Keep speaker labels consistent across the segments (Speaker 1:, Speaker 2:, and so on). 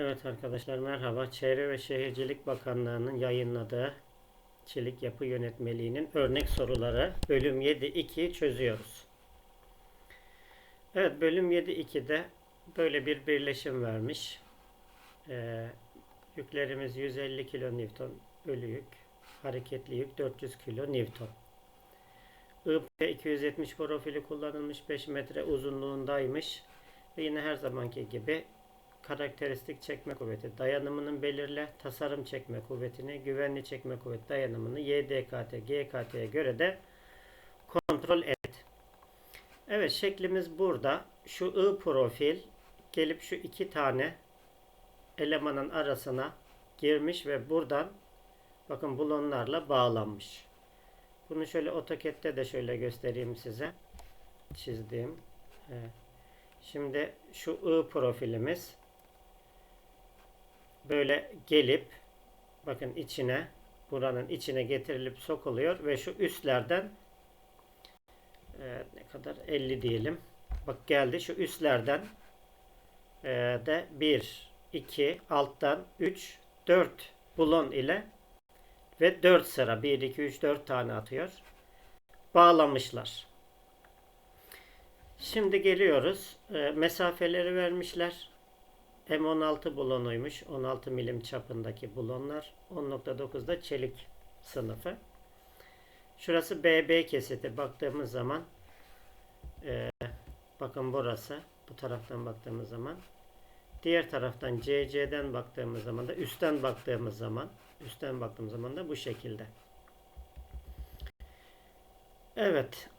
Speaker 1: Evet arkadaşlar merhaba. Çevre ve Şehircilik Bakanlığı'nın yayınladığı Çelik Yapı Yönetmeliği'nin örnek soruları bölüm 7.2'yi çözüyoruz. Evet bölüm 7.2'de böyle bir birleşim vermiş. Ee, yüklerimiz 150 kilonewton bölü yük. Hareketli yük 400 kilonewton. IP 270 profili kullanılmış 5 metre uzunluğundaymış. Ve yine her zamanki gibi karakteristik çekme kuvveti dayanımının belirle tasarım çekme kuvvetini güvenli çekme kuvveti dayanımını YDKT GKT'ye göre de kontrol et. Evet şeklimiz burada. Şu I profil gelip şu iki tane elemanın arasına girmiş ve buradan bakın bulonlarla bağlanmış. Bunu şöyle AutoCAD'de de şöyle göstereyim size. Çizdiğim. Evet. Şimdi şu I profilimiz böyle gelip bakın içine buranın içine getirilip sokuluyor ve şu üstlerden e, ne kadar 50 diyelim. Bak geldi şu üstlerden e, de 1 2 alttan 3 4 bulon ile ve 4 sıra 1 2 3 4 tane atıyor. Bağlamışlar. Şimdi geliyoruz. E, mesafeleri vermişler. M16 bulonuymuş. 16 milim çapındaki bulonlar. 10.9'da çelik sınıfı. Şurası BB kesiti. Baktığımız zaman e, bakın burası. Bu taraftan baktığımız zaman. Diğer taraftan CC'den baktığımız zaman da üstten baktığımız zaman üstten baktığımız zaman da bu şekilde. Evet.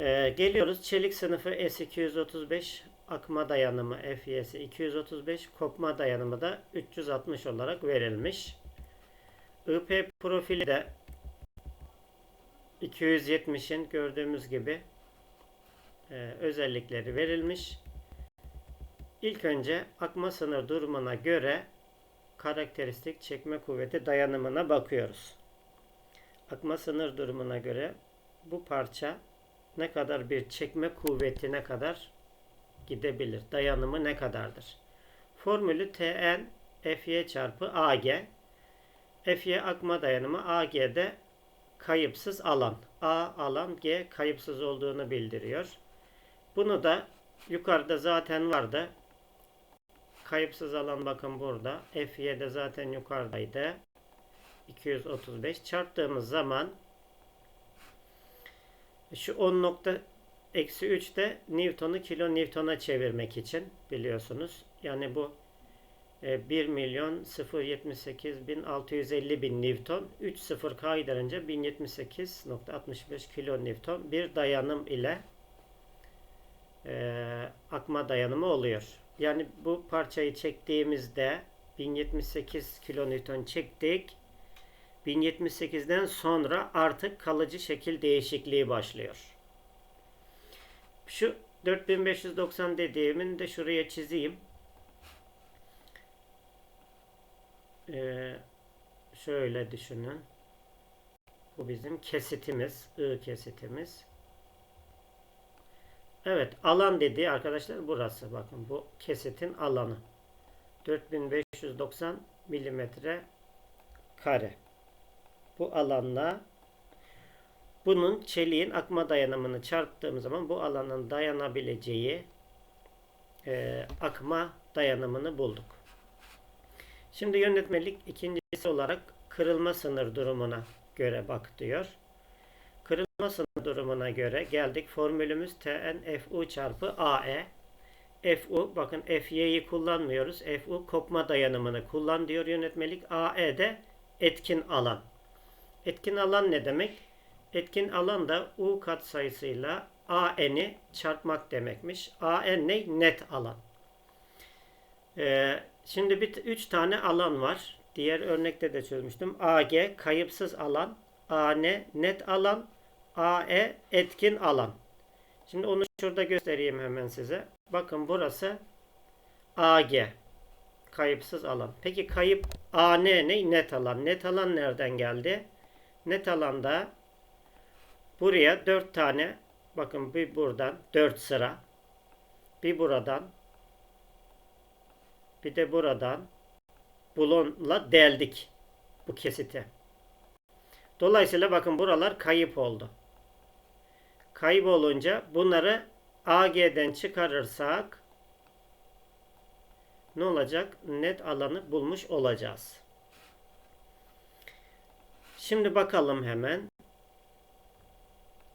Speaker 1: Ee, geliyoruz. Çelik sınıfı S235 akma dayanımı FY'si 235 kopma dayanımı da 360 olarak verilmiş. IP profili de 270'in gördüğümüz gibi e, özellikleri verilmiş. İlk önce akma sınır durumuna göre karakteristik çekme kuvveti dayanımına bakıyoruz. Akma sınır durumuna göre bu parça ne kadar bir çekme kuvvetine kadar gidebilir. Dayanımı ne kadardır? Formülü Tn Fy çarpı Ag. Fy akma dayanımı Ag'de kayıpsız alan. A alan G kayıpsız olduğunu bildiriyor. Bunu da yukarıda zaten vardı. Kayıpsız alan bakın burada. Fy'de zaten yukarıdaydı. 235 çarptığımız zaman şu 10 nokta eksi 3 de Newton'u kilo Newton'a çevirmek için biliyorsunuz. Yani bu 1 e, milyon 078 bin 650 bin Newton 3 sıfır kaydırınca 1078.65 kilo Newton bir dayanım ile e, akma dayanımı oluyor. Yani bu parçayı çektiğimizde 1078 kilo Newton çektik. 1078'den sonra artık kalıcı şekil değişikliği başlıyor. Şu 4590 dediğimin de şuraya çizeyim. Ee, şöyle düşünün. Bu bizim kesitimiz. I kesitimiz. Evet. Alan dediği arkadaşlar burası. Bakın bu kesitin alanı. 4590 milimetre kare. Bu alanla bunun çeliğin akma dayanımını çarptığım zaman bu alanın dayanabileceği e, akma dayanımını bulduk. Şimdi yönetmelik ikincisi olarak kırılma sınır durumuna göre bak diyor. Kırılma sınır durumuna göre geldik. Formülümüz TNFU çarpı AE. FU bakın FY'yi kullanmıyoruz. FU kopma dayanımını kullan diyor yönetmelik. AE de etkin alan. Etkin alan ne demek? Etkin alan da U katsayısıyla AN'i çarpmak demekmiş. AN ne? Net alan. Ee, şimdi bir üç tane alan var. Diğer örnekte de çözmüştüm. AG kayıpsız alan, AN net alan, AE etkin alan. Şimdi onu şurada göstereyim hemen size. Bakın burası AG kayıpsız alan. Peki kayıp AN ne? Net alan. Net alan nereden geldi? Net alanda buraya 4 tane bakın bir buradan 4 sıra bir buradan Bir de buradan bulonla deldik bu kesiti. Dolayısıyla bakın buralar kayıp oldu. Kayıp olunca bunları AG'den çıkarırsak ne olacak? Net alanı bulmuş olacağız. Şimdi bakalım hemen.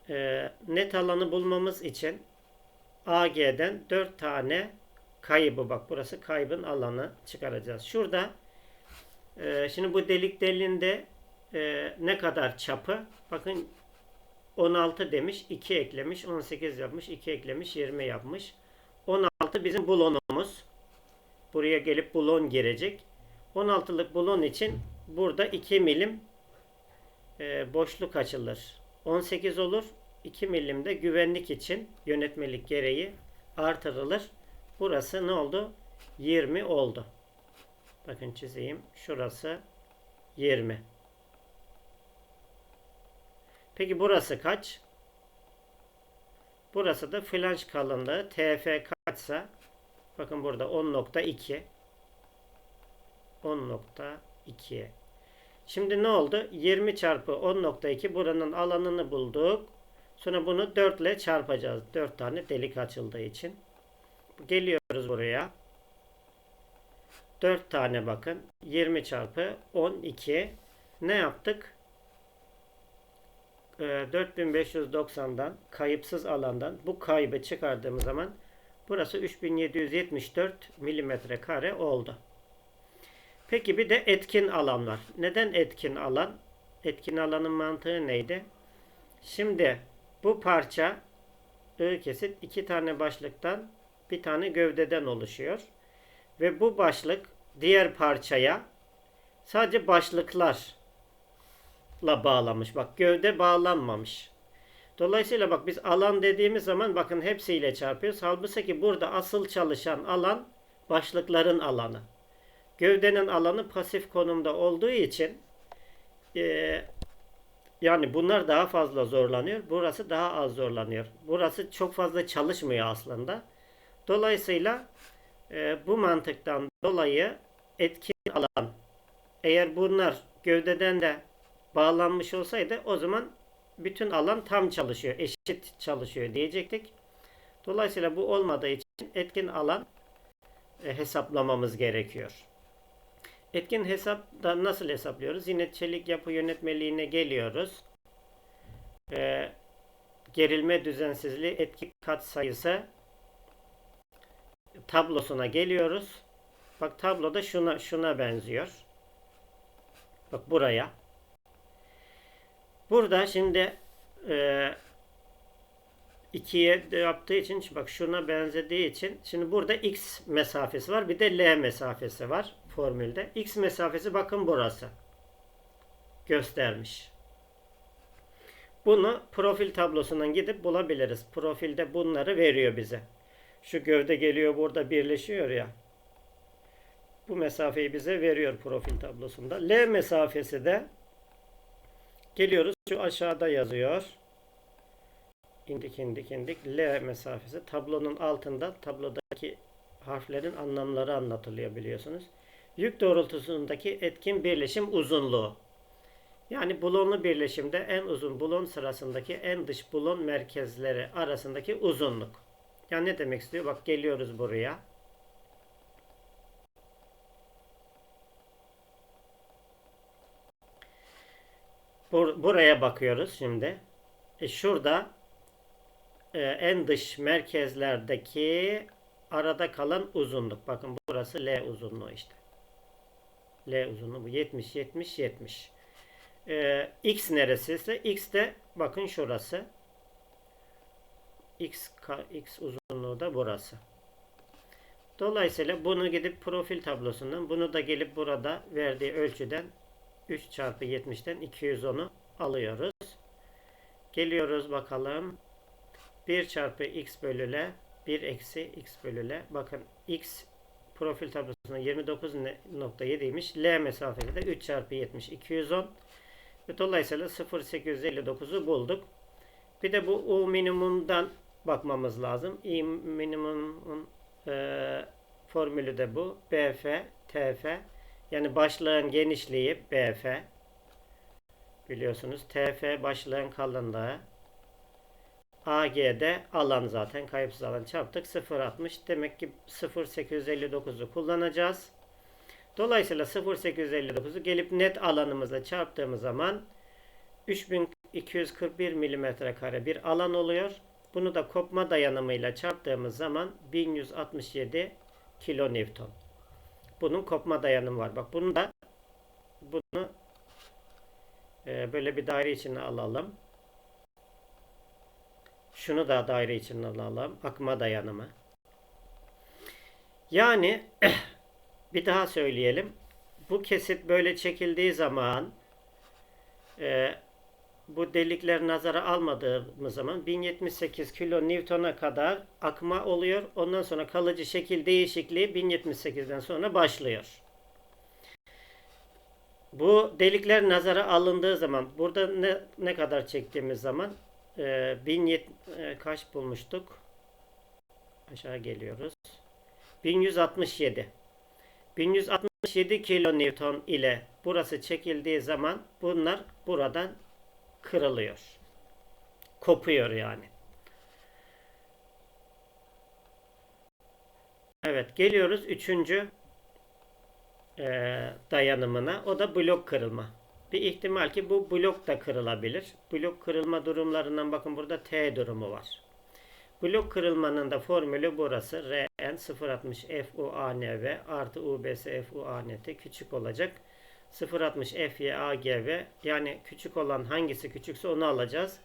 Speaker 1: Ee, net alanı bulmamız için AG'den 4 tane kaybı bak burası kaybın alanı çıkaracağız. Şurada e, şimdi bu delik deliğinde e, ne kadar çapı? Bakın 16 demiş, 2 eklemiş, 18 yapmış, 2 eklemiş, 20 yapmış. 16 bizim bulonumuz. Buraya gelip bulon girecek. 16'lık bulon için burada 2 milim e, boşluk açılır. 18 olur. 2 milim de güvenlik için yönetmelik gereği artırılır. Burası ne oldu? 20 oldu. Bakın çizeyim. Şurası 20. Peki burası kaç? Burası da flanş kalınlığı TF kaçsa bakın burada 10.2 10.2 Şimdi ne oldu? 20 çarpı 10.2 buranın alanını bulduk. Sonra bunu 4 ile çarpacağız. 4 tane delik açıldığı için. Geliyoruz buraya. 4 tane bakın. 20 çarpı 12. Ne yaptık? Ee, 4590'dan kayıpsız alandan bu kaybı çıkardığımız zaman burası 3774 milimetre kare oldu. Peki bir de etkin alan var. Neden etkin alan? Etkin alanın mantığı neydi? Şimdi bu parça I kesit iki tane başlıktan bir tane gövdeden oluşuyor. Ve bu başlık diğer parçaya sadece başlıklarla bağlamış. Bak gövde bağlanmamış. Dolayısıyla bak biz alan dediğimiz zaman bakın hepsiyle çarpıyoruz. Halbuki ki burada asıl çalışan alan başlıkların alanı. Gövdenin alanı pasif konumda olduğu için e, yani bunlar daha fazla zorlanıyor. Burası daha az zorlanıyor. Burası çok fazla çalışmıyor aslında. Dolayısıyla e, bu mantıktan dolayı etkin alan eğer bunlar gövdeden de bağlanmış olsaydı o zaman bütün alan tam çalışıyor, eşit çalışıyor diyecektik. Dolayısıyla bu olmadığı için etkin alan e, hesaplamamız gerekiyor. Etkin hesapta nasıl hesaplıyoruz? Yine çelik yapı yönetmeliğine geliyoruz. Ee, gerilme düzensizliği etki kat sayısı tablosuna geliyoruz. Bak tabloda şuna şuna benziyor. Bak buraya. Burada şimdi e, ikiye yaptığı için bak şuna benzediği için şimdi burada x mesafesi var bir de l mesafesi var formülde. X mesafesi bakın burası. Göstermiş. Bunu profil tablosundan gidip bulabiliriz. Profilde bunları veriyor bize. Şu gövde geliyor burada birleşiyor ya. Bu mesafeyi bize veriyor profil tablosunda. L mesafesi de geliyoruz. Şu aşağıda yazıyor. İndik indik indik. L mesafesi tablonun altında tablodaki harflerin anlamları anlatılıyor biliyorsunuz. Yük doğrultusundaki etkin birleşim uzunluğu. Yani bulonlu birleşimde en uzun bulon sırasındaki en dış bulon merkezleri arasındaki uzunluk. Yani ne demek istiyor? Bak geliyoruz buraya. Bur buraya bakıyoruz şimdi. E şurada e, en dış merkezlerdeki arada kalan uzunluk. Bakın burası L uzunluğu işte. L uzunluğu bu 70 70 70. Ee, X neresi ise X de bakın şurası. X X uzunluğu da burası. Dolayısıyla bunu gidip profil tablosundan bunu da gelip burada verdiği ölçüden 3 çarpı 70'ten 210'u alıyoruz. Geliyoruz bakalım. 1 çarpı x bölü l 1 eksi x bölü l. Bakın x profil tablosunda 29.7'ymiş. L mesafesi de 3 çarpı 70 210. Ve dolayısıyla 0.859'u bulduk. Bir de bu U minimumdan bakmamız lazım. I minimumun e, Formülü de bu. BF, TF. Yani başlığın genişliği BF. Biliyorsunuz. TF başlığın kalınlığı. AG'de alan zaten. Kayıpsız alan çarptık. 0.60. Demek ki 0.859'u kullanacağız. Dolayısıyla 0.859'u gelip net alanımızla çarptığımız zaman 3241 milimetre kare bir alan oluyor. Bunu da kopma dayanımıyla çarptığımız zaman 1167 kilonewton. Bunun kopma dayanımı var. Bak bunu da bunu e, böyle bir daire içine alalım. Şunu da daire içine alalım. Akma dayanımı. Yani bir daha söyleyelim. Bu kesit böyle çekildiği zaman e, bu delikler nazara almadığımız zaman 1078 kilo Newton'a kadar akma oluyor. Ondan sonra kalıcı şekil değişikliği 1078'den sonra başlıyor. Bu delikler nazara alındığı zaman burada ne, ne kadar çektiğimiz zaman e, 1070 e, kaç bulmuştuk? Aşağı geliyoruz. 1167. 1167 kilo Newton ile burası çekildiği zaman bunlar buradan kırılıyor. Kopuyor yani. Evet geliyoruz üçüncü e, dayanımına. O da blok kırılma. Bir ihtimal ki bu blok da kırılabilir. Blok kırılma durumlarından bakın burada T durumu var. Blok kırılmanın da formülü burası. Rn 060 FUANV artı UBS FUANT küçük olacak. 0.60 FYAGV yani küçük olan hangisi küçükse onu alacağız.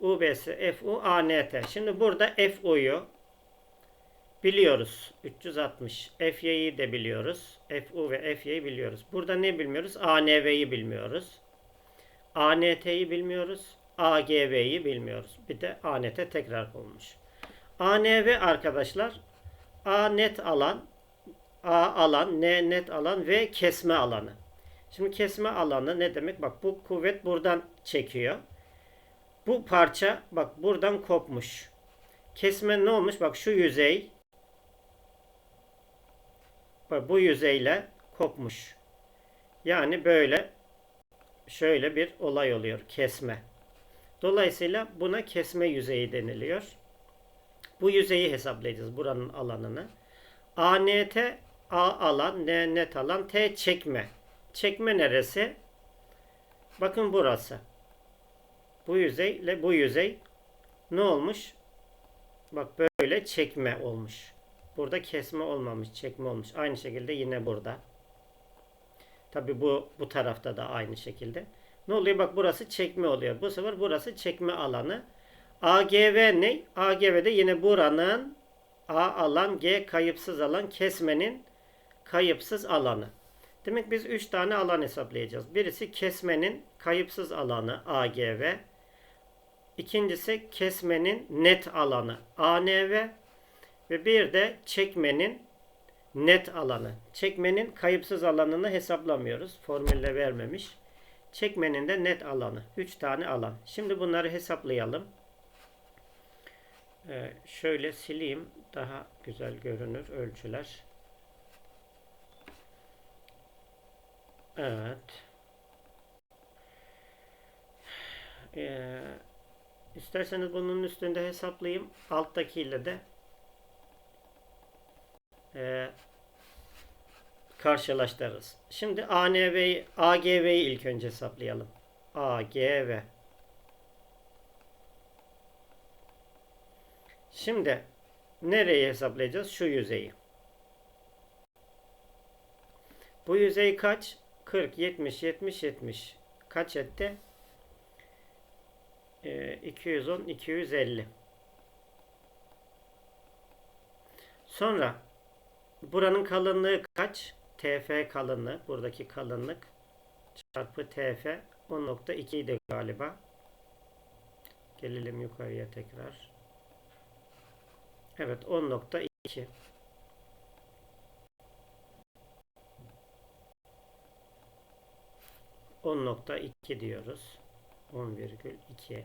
Speaker 1: UBS FU ANT. Şimdi burada FU'yu biliyoruz. 360. FY'yi de biliyoruz. FU ve FY'yi biliyoruz. Burada ne bilmiyoruz? ANV'yi bilmiyoruz. ANT'yi bilmiyoruz. AGV'yi bilmiyoruz. Bir de ANT tekrar olmuş. ANV arkadaşlar A net alan, A alan, N net alan ve kesme alanı. Şimdi kesme alanı ne demek? Bak bu kuvvet buradan çekiyor. Bu parça bak buradan kopmuş. Kesme ne olmuş? Bak şu yüzey bu yüzeyle kopmuş. Yani böyle şöyle bir olay oluyor. Kesme. Dolayısıyla buna kesme yüzeyi deniliyor. Bu yüzeyi hesaplayacağız. Buranın alanını. ANT A alan, N net alan, T çekme. Çekme neresi? Bakın burası. Bu yüzey ile bu yüzey ne olmuş? Bak böyle çekme olmuş. Burada kesme olmamış, çekme olmuş. Aynı şekilde yine burada. Tabi bu bu tarafta da aynı şekilde. Ne oluyor? Bak burası çekme oluyor. Bu sefer burası çekme alanı. AGV ne? AGV de yine buranın A alan, G kayıpsız alan, kesmenin kayıpsız alanı. Demek biz 3 tane alan hesaplayacağız. Birisi kesmenin kayıpsız alanı AGV. İkincisi kesmenin net alanı ANV. Ve bir de çekmenin net alanı. Çekmenin kayıpsız alanını hesaplamıyoruz. Formülle vermemiş. Çekmenin de net alanı. 3 tane alan. Şimdi bunları hesaplayalım. Ee, şöyle sileyim. Daha güzel görünür ölçüler. Evet. Ee, isterseniz bunun üstünde hesaplayayım. Alttakiyle de e, karşılaştırırız. Şimdi ANV'yi, AGV'yi ilk önce hesaplayalım. AGV. Şimdi nereye hesaplayacağız? Şu yüzeyi. Bu yüzey kaç? 40, 70, 70, 70. Kaç etti? Ee, 210, 250. Sonra buranın kalınlığı kaç? TF kalınlığı. Buradaki kalınlık çarpı TF 10.2 idi galiba. Gelelim yukarıya tekrar. Evet 10.2. 10.2 diyoruz. 10,2.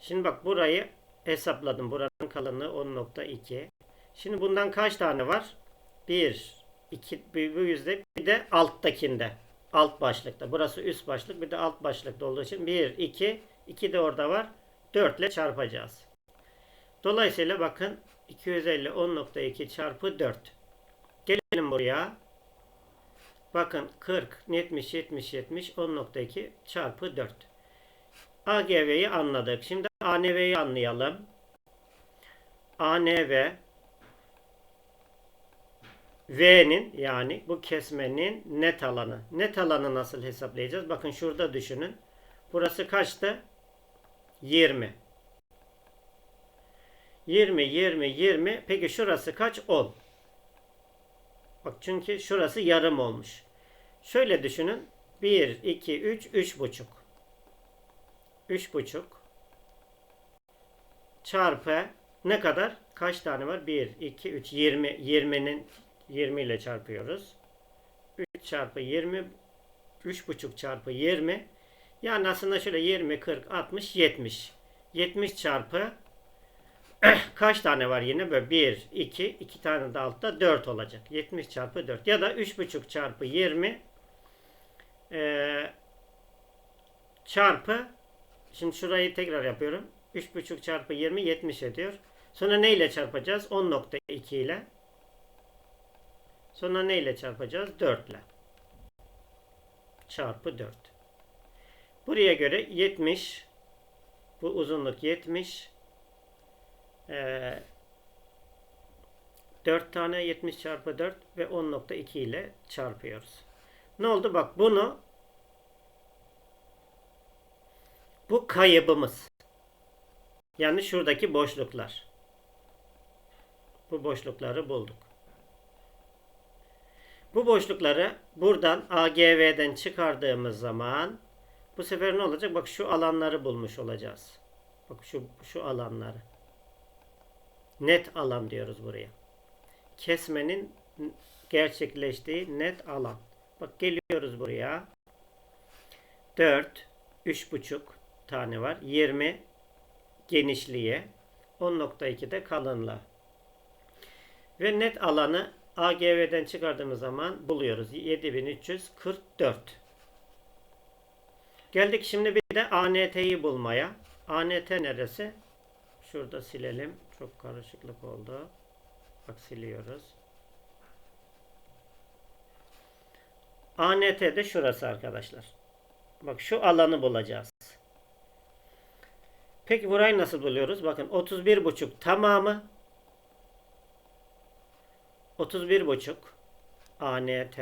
Speaker 1: Şimdi bak burayı hesapladım. Buranın kalınlığı 10.2. Şimdi bundan kaç tane var? 1, 2, bu yüzde bir de alttakinde. Alt başlıkta. Burası üst başlık bir de alt başlıkta olduğu için 1, 2, 2 de orada var. 4 ile çarpacağız. Dolayısıyla bakın 250 10.2 çarpı 4. Gelelim buraya. Bakın 40, 70, 70, 70, 10.2 çarpı 4. AGV'yi anladık. Şimdi ANV'yi anlayalım. ANV V'nin yani bu kesmenin net alanı. Net alanı nasıl hesaplayacağız? Bakın şurada düşünün. Burası kaçtı? 20. 20, 20, 20. Peki şurası kaç? 10. Bak çünkü şurası yarım olmuş. Şöyle düşünün. 1, 2, 3, 3 buçuk. 3 buçuk. Çarpı ne kadar? Kaç tane var? 1, 2, 3, 20. 20'nin 20 ile çarpıyoruz. 3 çarpı 20 3 buçuk çarpı 20 yani aslında şöyle 20, 40, 60, 70. 70 çarpı kaç tane var yine? Böyle 1, 2, 2 tane de altta 4 olacak. 70 çarpı 4. Ya da 3,5 çarpı 20 e, çarpı şimdi şurayı tekrar yapıyorum. 3,5 çarpı 20 70 ediyor. Sonra ne ile çarpacağız? 10.2 ile. Sonra ne ile çarpacağız? 4 ile. Çarpı 4. Buraya göre 70 bu uzunluk 70 ee, 4 tane 70 çarpı 4 ve 10.2 ile çarpıyoruz. Ne oldu? Bak bunu bu kaybımız. Yani şuradaki boşluklar. Bu boşlukları bulduk. Bu boşlukları buradan AGV'den çıkardığımız zaman bu sefer ne olacak? Bak şu alanları bulmuş olacağız. Bak şu şu alanları. Net alan diyoruz buraya. Kesmenin gerçekleştiği net alan. Bak geliyoruz buraya. 4 3,5 tane var. 20 genişliğe 10.2 de kalınlığa. Ve net alanı AGV'den çıkardığımız zaman buluyoruz. 7344. Geldik şimdi bir de ANT'yi bulmaya. ANT neresi? Şurada silelim. Çok karışıklık oldu. Bak siliyoruz. ANT de şurası arkadaşlar. Bak şu alanı bulacağız. Peki burayı nasıl buluyoruz? Bakın 31,5 tamamı 31,5 ANT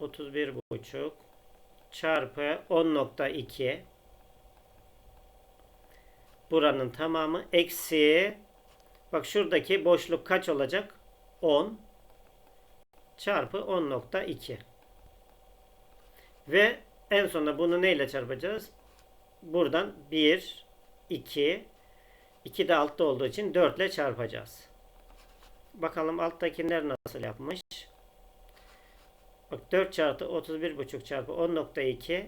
Speaker 1: 31,5 çarpı 10.2 buranın tamamı eksi bak şuradaki boşluk kaç olacak? 10 çarpı 10.2 ve en sonunda bunu neyle çarpacağız? Buradan 1 2 2 de altta olduğu için 4 ile çarpacağız. Bakalım alttakiler nasıl yapmış? Bak 4 çarpı 31,5 çarpı 10.2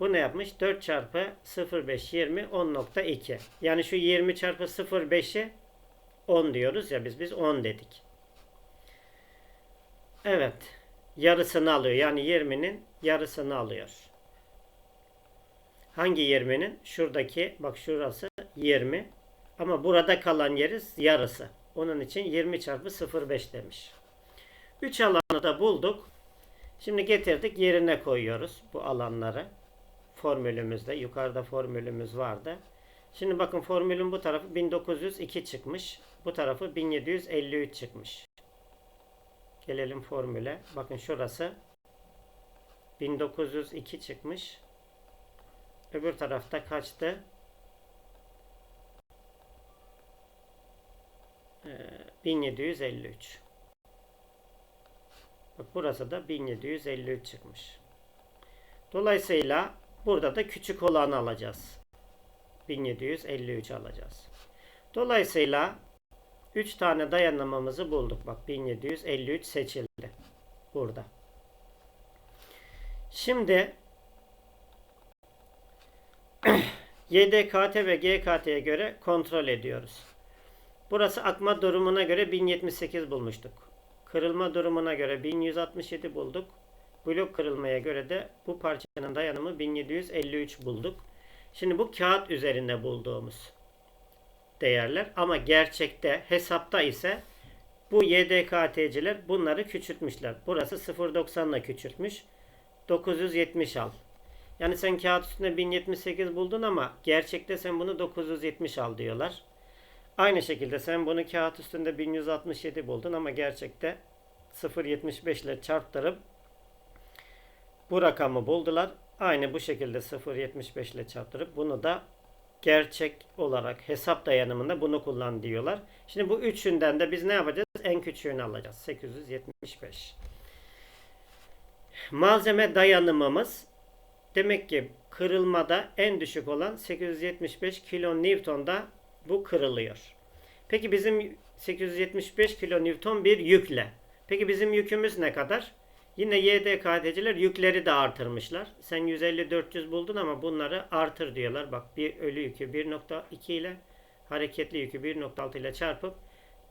Speaker 1: bu ne yapmış? 4 çarpı 0,5 20 10.2 yani şu 20 çarpı 0,5'i 10 diyoruz ya biz biz 10 dedik. Evet. Yarısını alıyor. Yani 20'nin yarısını alıyor. Hangi 20'nin? Şuradaki bak şurası 20. Ama burada kalan yeri yarısı. Onun için 20 çarpı 0,5 demiş. 3 alanı da bulduk. Şimdi getirdik yerine koyuyoruz bu alanları. Formülümüzde. Yukarıda formülümüz vardı. Şimdi bakın formülün bu tarafı 1902 çıkmış. Bu tarafı 1753 çıkmış. Gelelim formüle. Bakın şurası 1902 çıkmış. Öbür tarafta kaçtı? 1753. Bak burası da 1753 çıkmış. Dolayısıyla burada da küçük olanı alacağız. 1753 alacağız. Dolayısıyla 3 tane dayanamamızı bulduk. Bak 1753 seçildi. Burada. Şimdi YDKT ve GKT'ye göre kontrol ediyoruz. Burası akma durumuna göre 1078 bulmuştuk. Kırılma durumuna göre 1167 bulduk. Blok kırılmaya göre de bu parçanın dayanımı 1753 bulduk. Şimdi bu kağıt üzerinde bulduğumuz değerler ama gerçekte hesapta ise bu YDKT'ciler bunları küçültmüşler. Burası 0.90 ile küçültmüş. 970 al. Yani sen kağıt üstünde 1078 buldun ama gerçekte sen bunu 970 al diyorlar. Aynı şekilde sen bunu kağıt üstünde 1167 buldun ama gerçekte 0.75 ile çarptırıp bu rakamı buldular. Aynı bu şekilde 0.75 ile çarptırıp bunu da gerçek olarak hesap dayanımında bunu kullan diyorlar. Şimdi bu üçünden de biz ne yapacağız? En küçüğünü alacağız. 875. Malzeme dayanımımız demek ki kırılmada en düşük olan 875 kilo Newton'da bu kırılıyor. Peki bizim 875 kilo Newton bir yükle. Peki bizim yükümüz ne kadar? Yine YDK'ciler yükleri de artırmışlar. Sen 150-400 buldun ama bunları artır diyorlar. Bak bir ölü yükü 1.2 ile hareketli yükü 1.6 ile çarpıp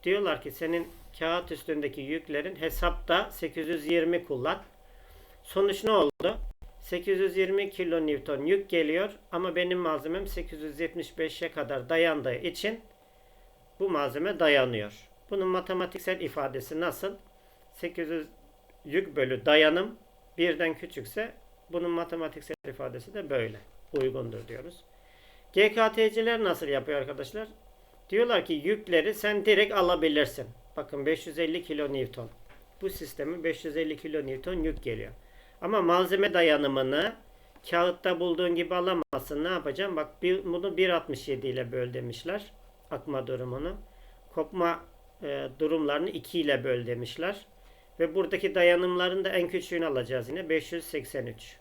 Speaker 1: diyorlar ki senin kağıt üstündeki yüklerin hesapta 820 kullan. Sonuç ne oldu? 820 kilo Newton yük geliyor ama benim malzemem 875'e kadar dayandığı için bu malzeme dayanıyor. Bunun matematiksel ifadesi nasıl? 800 yük bölü dayanım birden küçükse bunun matematiksel ifadesi de böyle uygundur diyoruz. GKT'ciler nasıl yapıyor arkadaşlar? Diyorlar ki yükleri sen direkt alabilirsin. Bakın 550 kilo Newton. Bu sistemi 550 kilo Newton yük geliyor. Ama malzeme dayanımını kağıtta bulduğun gibi alamazsın. Ne yapacağım? Bak bir, bunu 1.67 ile böl demişler. Akma durumunu. Kopma e, durumlarını 2 ile böl demişler. Ve buradaki dayanımların da en küçüğünü alacağız yine. 583.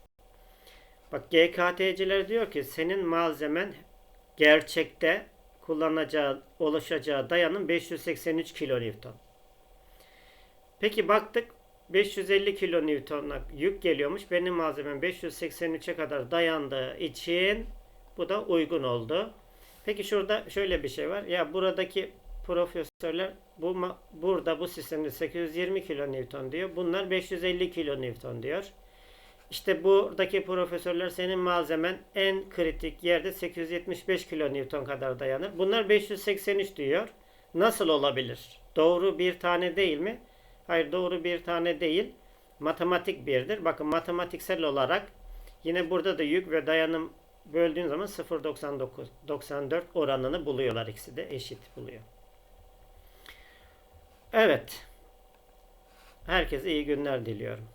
Speaker 1: Bak GKT'ciler diyor ki senin malzemen gerçekte kullanacağı, oluşacağı dayanım 583 kilonewton. Peki baktık 550 kilonewton'a yük geliyormuş. Benim malzemem 583'e kadar dayandığı için bu da uygun oldu. Peki şurada şöyle bir şey var. Ya buradaki profesörler bu burada bu sistemde 820 kilonewton diyor. Bunlar 550 kilonewton diyor. İşte buradaki profesörler senin malzemen en kritik yerde 875 kilonewton kadar dayanır. Bunlar 583 diyor. Nasıl olabilir? Doğru bir tane değil mi? Hayır doğru bir tane değil. Matematik birdir. Bakın matematiksel olarak yine burada da yük ve dayanım böldüğün zaman 0.99 94 oranını buluyorlar. ikisi de eşit buluyor. Evet. Herkese iyi günler diliyorum.